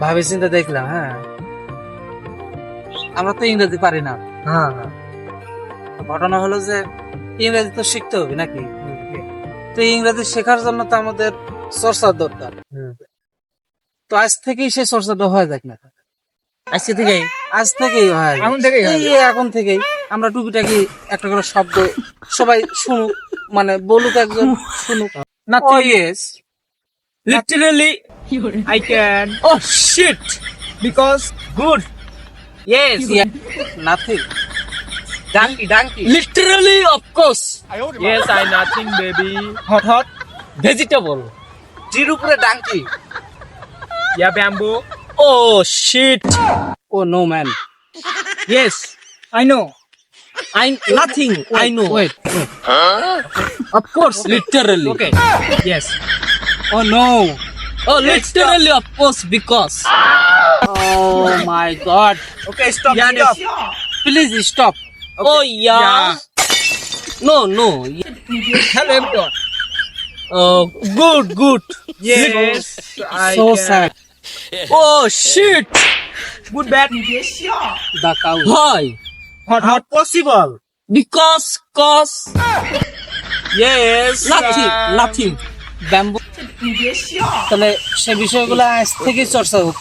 ভাবে চিন্তা দেখলাম হ্যাঁ। আমরা তো ইংরেজি পারি না। হ্যাঁ। ঘটনা হলো যে ইংরেজি তো শিখতে হবে নাকি? তো ইংরেজি শেখার জন্য তো আমাদের চর্চার দরকার। তো আজ থেকেই সেই চর্চাটা হয়ে যাক না। আজকে থেকে আজ থেকেই হয়। এখন থেকেই এখন থেকেই। আমরা টুকিটাকি একটা করে শব্দ সবাই শুনুক মানে বলুক একজন শুনুক। না. Yes Literally, I can. Oh shit! Because good. Yes nothing donkey donkey Literally, of course. Yes, I nothing, baby. Hot, hot. Vegetable. জির উপরে donkey Yeah, bamboo. Oh shit! Oh no man Yes, I know. I nothing. I know. Wait Of course, literally. Okay. Yes. Oh no. Oh, literally of course because. Oh my god. Okay, stop. Yeah, stop. Please stop. Okay. Oh yeah. yeah. No, no. Hello everyone. Oh, good, good. Yes. I so can. sad. Oh shit. Good bad. Yes, The cow. Why? Not, not possible. Because, cause. yes. Nothing, um... nothing. Bamboo. তাহলে সে বিষয়গুলো আজ থেকে চর্চা হোক।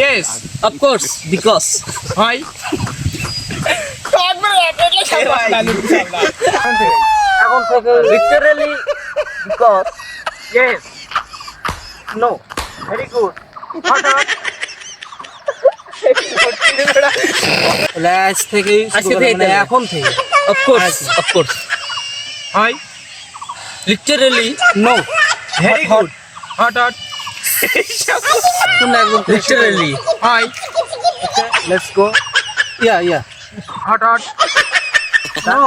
Yes of course because হয় এখন থেকে অফকোর্স অফকোর্স হয় course. Why? Literally, no Very good. hot, hot. তোমরা একদম Literally. Why? Let's go yeah yeah Hot, hot. No